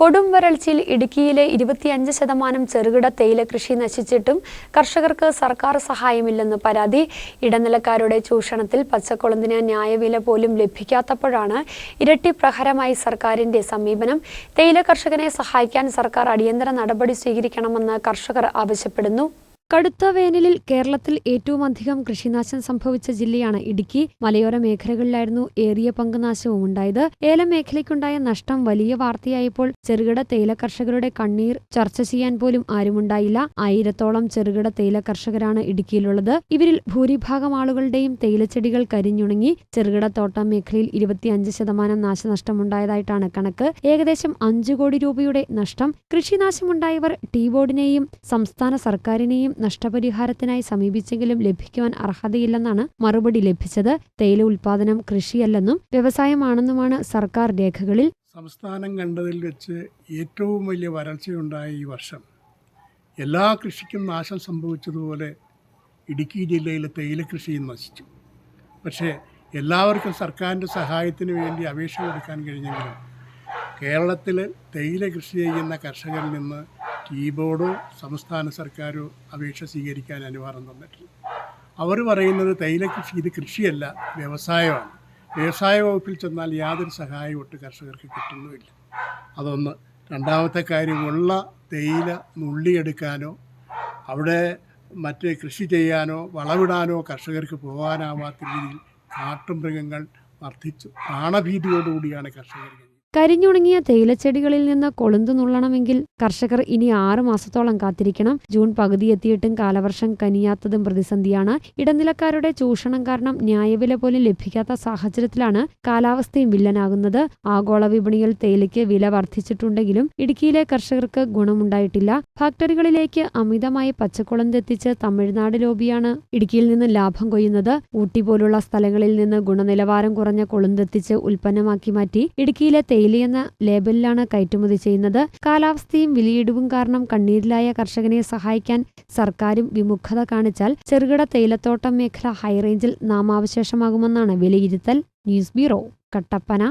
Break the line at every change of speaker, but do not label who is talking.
കൊടും വരൾച്ചയിൽ ഇടുക്കിയിലെ ഇരുപത്തിയഞ്ച് ശതമാനം ചെറുകിട തേയില കൃഷി നശിച്ചിട്ടും കർഷകർക്ക് സർക്കാർ സഹായമില്ലെന്ന് പരാതി. ഇടനിലക്കാരുടെ ചൂഷണത്തിൽ പച്ചക്കുളന്തിന് ന്യായവില പോലും ലഭിക്കാത്തപ്പോഴാണ് ഇരട്ടി പ്രഹരമായി സർക്കാരിന്റെ സമീപനം. തേയില കർഷകനെ സഹായിക്കാൻ സർക്കാർ അടിയന്തര നടപടി സ്വീകരിക്കണമെന്ന് കർഷകർ ആവശ്യപ്പെടുന്നു. കടുത്ത വേനലിൽ കേരളത്തിൽ ഏറ്റവും അധികം കൃഷിനാശം സംഭവിച്ച ജില്ലയാണ് ഇടുക്കി. മലയോര മേഖലകളിലായിരുന്നു ഏറിയ പങ്കുനാശവും ഉണ്ടായത്. ഏലം മേഖലയ്ക്കുണ്ടായ നഷ്ടം വലിയ വാർത്തയായപ്പോൾ ചെറുകിട തേയില കർഷകരുടെ കണ്ണീർ ചർച്ച ചെയ്യാൻ പോലും ആരുമുണ്ടായില്ല. ആയിരത്തോളം ചെറുകിട തേയില കർഷകരാണ് ഇടുക്കിയിലുള്ളത്. ഇവരിൽ ഭൂരിഭാഗം ആളുകളുടെയും തേയിലച്ചെടികൾ കരിഞ്ഞുണങ്ങി. ചെറുകിട തോട്ടം മേഖലയിൽ ഇരുപത്തിയഞ്ച് ശതമാനം നാശനഷ്ടമുണ്ടായതായിട്ടാണ് കണക്ക്. ഏകദേശം അഞ്ചു കോടി രൂപയുടെ നഷ്ടം. കൃഷിനാശമുണ്ടായവർ ടീ ബോർഡിനെയും സംസ്ഥാന സർക്കാരിനെയും നഷ്ടപരിഹാരത്തിനായി സമീപിച്ചെങ്കിലും ലഭിക്കുവാൻ അർഹതയില്ലെന്നാണ് മറുപടി ലഭിച്ചത്. തേയില ഉൽപാദനം കൃഷിയല്ലെന്നും വ്യവസായമാണെന്നുമാണ് സർക്കാർ രേഖകളിൽ
സംസ്ഥാനം കണ്ടതിൽ വെച്ച് ഏറ്റവും വലിയ വരൾച്ചയുണ്ടായ ഈ വർഷം. എല്ലാ കൃഷിക്കും നാശം സംഭവിച്ചതുപോലെ ഇടുക്കി ജില്ലയിലെ തേയില കൃഷിയും നശിച്ചു. പക്ഷേ എല്ലാവർക്കും സർക്കാരിന്റെ സഹായത്തിന് വേണ്ടി അപേക്ഷ കൊടുക്കാൻ കഴിഞ്ഞെങ്കിലും കേരളത്തിൽ തേയില കൃഷി ചെയ്യുന്ന കർഷകരിൽ നിന്ന് ടീ ബോർഡോ സംസ്ഥാന സർക്കാരോ അപേക്ഷ സ്വീകരിക്കാൻ അനുവാദം തന്നിട്ടില്ല അവർ പറയുന്നത് തൈല കൃഷി ഇത് കൃഷിയല്ല വ്യവസായമാണ്. വ്യവസായ വകുപ്പിൽ ചെന്നാൽ യാതൊരു സഹായവും ഒട്ട് കർഷകർക്ക് കിട്ടുന്നുമില്ല. അതൊന്ന്. രണ്ടാമത്തെ കാര്യം ഉള്ള തേയില നുള്ളിയെടുക്കാനോ അവിടെ മറ്റ് കൃഷി ചെയ്യാനോ വളവിടാനോ കർഷകർക്ക് പോകാനാവാത്ത രീതിയിൽ കാട്ടുമൃഗങ്ങൾ വർദ്ധിച്ചു. പ്രാണഭീതിയോടുകൂടിയാണ് കർഷകർ.
കരിഞ്ഞുണങ്ങിയ തേയിലച്ചെടികളിൽ നിന്ന് കൊളുന്തു നുള്ളണമെങ്കിൽ കർഷകർ ഇനി ആറു മാസത്തോളം കാത്തിരിക്കണം. ജൂൺ പകുതി എത്തിയിട്ടും കാലവർഷം കനിയാത്തതും പ്രതിസന്ധിയാണ്. ഇടനിലക്കാരുടെ ചൂഷണം കാരണം ന്യായവില പോലും ലഭിക്കാത്ത സാഹചര്യത്തിലാണ് കാലാവസ്ഥയും വില്ലനാകുന്നത്. ആഗോള വിപണിയിൽ തേയിലയ്ക്ക് വില വർദ്ധിച്ചിട്ടുണ്ടെങ്കിലും ഇടുക്കിയിലെ കർഷകർക്ക് ഗുണമുണ്ടായിട്ടില്ല. ഫാക്ടറികളിലേക്ക് അമിതമായി പച്ചക്കുളന്തെത്തിച്ച് തമിഴ്നാട് ലോബിയാണ് ഇടുക്കിയിൽ നിന്ന് ലാഭം കൊയ്യുന്നത്. ഊട്ടി പോലുള്ള സ്ഥലങ്ങളിൽ നിന്ന് ഗുണനിലവാരം കുറഞ്ഞ കൊളുന്തെത്തിച്ച് ഉൽപ്പന്നമാക്കി മാറ്റി. ഇടുക്കിയിലെ തേയിലയെന്ന ലേബലിലാണ് കയറ്റുമതി ചെയ്യുന്നത്. കാലാവസ്ഥയും വിലയിടിവും കാരണം കണ്ണീരിലായ കർഷകനെ സഹായിക്കാൻ സർക്കാരും വിമുഖത കാണിച്ചാൽ ചെറുകിട തേയിലത്തോട്ടം മേഖല ഹൈറേഞ്ചിൽ നാമാവശേഷമാകുമെന്നാണ് വിലയിരുത്തൽ. News bureau Kattappana.